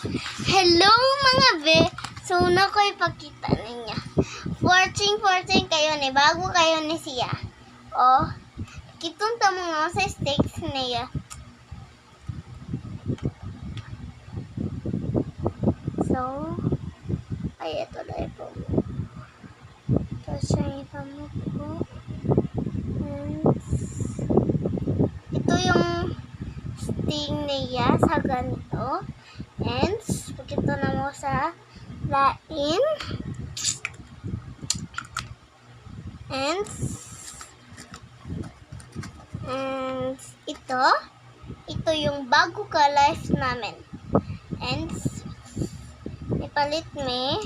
Hello mga be! So, na ko ipakita ninyo. Fortune, fortune kayo ni. Bago kayo ni siya. Oh, kitong tamo nga sa steaks niya. So, ay, ito na po. Ito siya yung po. And, ito yung sting niya sa ganito. And, pakita na mo sa lain. And, and, ito, ito yung bago ka life namin. And, ipalit me,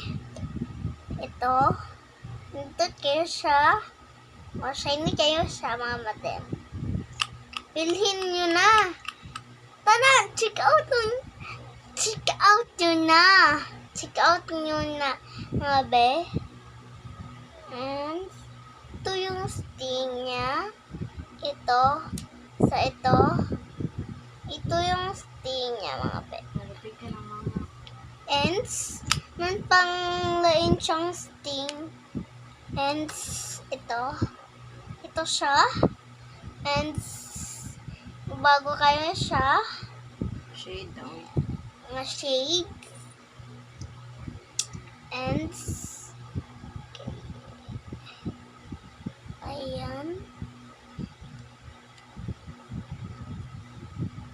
ito, nindot kayo siya, o shiny kayo siya mga maten. Bilhin nyo na. Tara, check out yun. Nyo na. Check out nyo na, mga be. And, ito yung sting niya. Ito, sa ito. Ito yung sting niya, mga be. And, man pang lain siyang sting. And, ito. Ito siya. And, bago kayo siya, shade daw. Mga shade. And, ayan.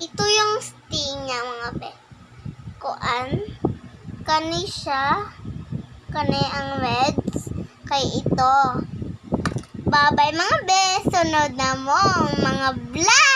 Ito yung sting niya, mga pe. Kuan. Kani siya. Kani ang reds. Kay ito. Bye-bye mga be. Sunod na mo mga vlog.